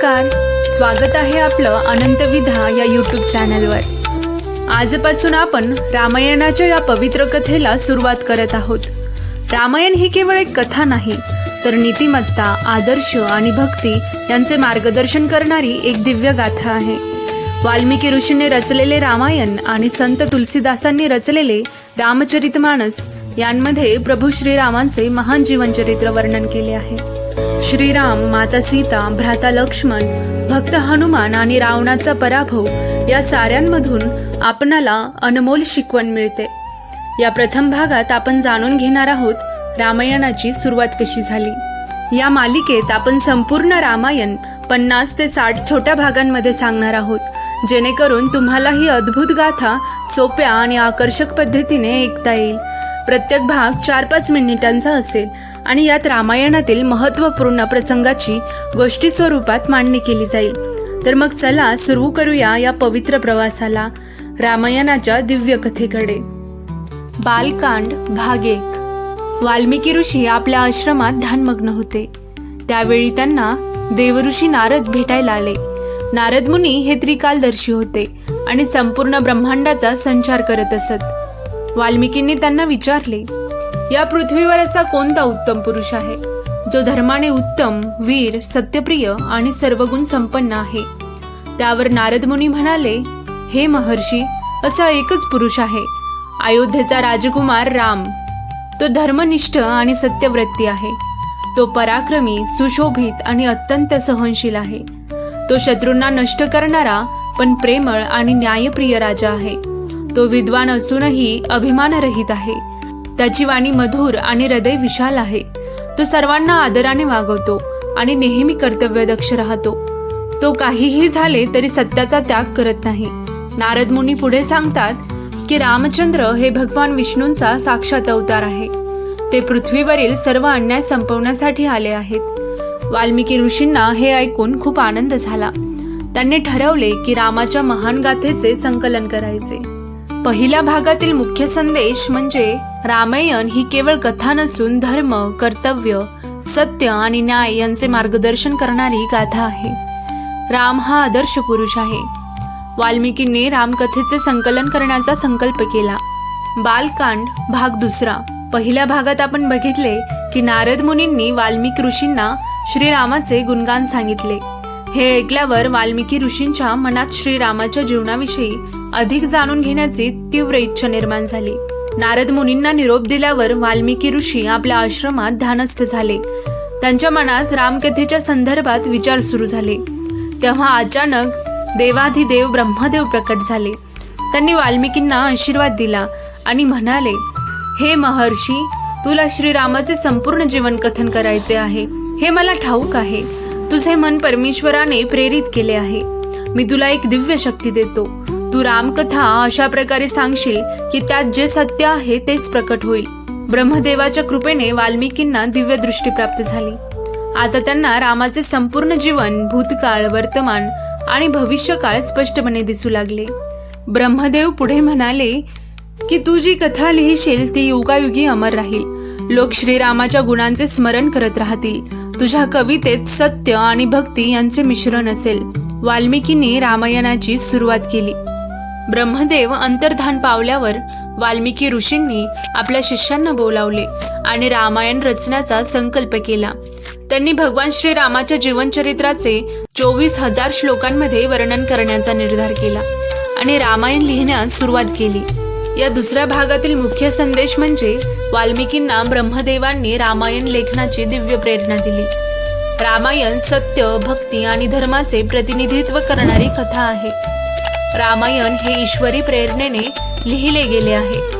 नमस्कार. स्वागत आहे आपलं अनंत विधा या यूट्यूब चॅनलवर आजपासून आपण रामायणाच्या या पवित्र कथेला सुरुवात करत आहोत. रामायण ही केवळ एक कथा नाही तर नीतिमत्ता आदर्श आणि भक्ती यांचे मार्गदर्शन करणारी एक दिव्य गाथा आहे. वाल्मिकी ऋषीने रचलेले रामायण आणि संत तुलसीदासांनी रचलेले रामचरितमानस यांमध्ये प्रभू श्रीरामांचे महान जीवनचरित्र वर्णन केले आहे. श्रीराम माता सीता भ्राता लक्ष्मण भक्त हनुमान आणि रावणाचा पराभव या साऱ्यांमधून आपणाला अनमोल शिकवण मिळते. या प्रथम भागात आपण जाणून घेणार आहोत रामायणाची सुरुवात कशी झाली. या मालिकेत आपण संपूर्ण रामायण पन्नास ते साठ छोट्या भागांमध्ये सांगणार आहोत जेणेकरून तुम्हाला ही अद्भुत गाथा सोप्या आणि आकर्षक पद्धतीने ऐकता येईल. प्रत्येक भाग चार पाच मिनिटांचा असेल आणि यात रामायणातील महत्त्वपूर्ण प्रसंगाची गोष्टी स्वरूपात मांडणी केली जाईल. तर मग चला सुरू करूया या पवित्र प्रवासाला. रामायणाच्या दिव्य कथेकडे बालकांड भाग एक. वाल्मिकी ऋषी आपल्या आश्रमात ध्यानमग्न होते. त्यावेळी त्यांना देवऋषी नारद भेटायला आले. नारद मुनी हे त्रिकालदर्शी होते आणि संपूर्ण ब्रह्मांडाचा संचार करत असत. वाल्मिकींनी त्यांना विचारले या पृथ्वीवर असा कोणता उत्तम पुरुष आहे जो धर्माने उत्तम वीर सत्यप्रिय आणि सर्वगुण संपन्न आहे? त्यावर नारद मुनी म्हणाले हे महर्षी असा एकच पुरुष आहे अयोध्येचा राजकुमार राम. तो धर्मनिष्ठ आणि सत्यव्रती आहे. तो पराक्रमी सुशोभित आणि अत्यंत सहनशील आहे. तो शत्रूंना नष्ट करणारा पण प्रेमळ आणि न्यायप्रिय राजा आहे. तो विद्वान असूनही अभिमानरहित आहे. त्याची वाणी मधुर आणि हृदय विशाल आहे. तो सर्वांना आदराने वागवतो आणि नेहमी कर्तव्यदक्ष राहतो. तो काहीही झाले तरी सत्याचा त्याग करत नाही. नारद मुनी पुढे सांगतात की रामचंद्र हे भगवान विष्णूंचा साक्षात अवतार आहे. ते पृथ्वीवरील सर्व अन्याय संपवण्यासाठी आले आहेत. वाल्मिकी ऋषींना हे ऐकून खूप आनंद झाला. त्यांनी ठरवले की रामाच्या महान गाथेचे संकलन करायचे. पहिल्या भागातील मुख्य संदेश म्हणजे रामायण ही केवळ कथा नसून धर्म कर्तव्य सत्य आणि न्याय यांचे मार्गदर्शन करणारी गाथा आहे. राम हा आदर्श पुरुष आहे. वाल्मिकींनी रामकथेचे संकलन करण्याचा संकल्प केला. बालकांड भाग दुसरा. पहिल्या भागात आपण बघितले की नारद मुनींनी वाल्मिकी ऋषींना श्रीरामाचे गुणगान सांगितले. हे ऐकल्यावर वाल्मिकी ऋषींच्या मनात श्रीरामाच्या जीवनाविषयी अधिक जाणून घेण्याची तीव्र इच्छा निर्माण झाली. नारद मुनींना निरोप दिल्यावर वाल्मिकी ऋषी आपल्या आश्रमात ध्यानस्थ झाले. त्यांच्या मनात रामकथेच्या संदर्भात विचार सुरू झाले. तेव्हा अचानक देवाधिदेव ब्रह्मदेव प्रकट झाले. त्यांनी वाल्मिकींना आशीर्वाद दिला आणि म्हणाले हे महर्षी तुला श्रीरामाचे संपूर्ण जीवन कथन करायचे आहे. हे मला ठाऊक आहे. तुझे मन परमेश्वराने प्रेरित केले आहे. मी तुला एक दिव्य शक्ती देतो. तू रामकथा अशा प्रकारे सांगशील की त्यात जे सत्य आहे तेच प्रकट होईल. ब्रह्मदेवाच्या कृपेने वाल्मिकींना दिव्य दृष्टी प्राप्त झाली. आता त्यांना रामाचे संपूर्ण जीवन भूतकाळ वर्तमान आणि भविष्यकाळ स्पष्टपणे दिसू लागले. ब्रह्मदेव पुढे म्हणाले की तू जी कथा लिहिशील ती युगायुगी अमर राहील. लोक श्रीरामाच्या गुणांचे स्मरण करत राहतील. तुझ्या कवितेत सत्य आणि भक्ती यांचे मिश्रण असेल. वाल्मिकींनी रामायणाची सुरुवात केली. ब्रह्मदेव अंतर्धान पावल्यावर वाल्मिकी ऋषींनी आपल्या शिष्यांना बोलावले आणि रामायण रचण्याचा संकल्प केला. त्यांनी भगवान श्रीरामाच्या जीवनचरित्राचे चोवीस हजार श्लोकांमध्ये वर्णन करण्याचा निर्धार केला आणि रामायण लिहिण्यास सुरुवात केली. या दुसऱ्या भागातील मुख्य संदेश म्हणजे वाल्मिकींना ब्रह्मदेवांनी रामायण लेखनाची दिव्य प्रेरणा दिली. रामायण सत्य भक्ती आणि धर्माचे प्रतिनिधित्व करणारी कथा आहे. रामायण हे ईश्वरी प्रेरणेने लिहिले गेले आहे.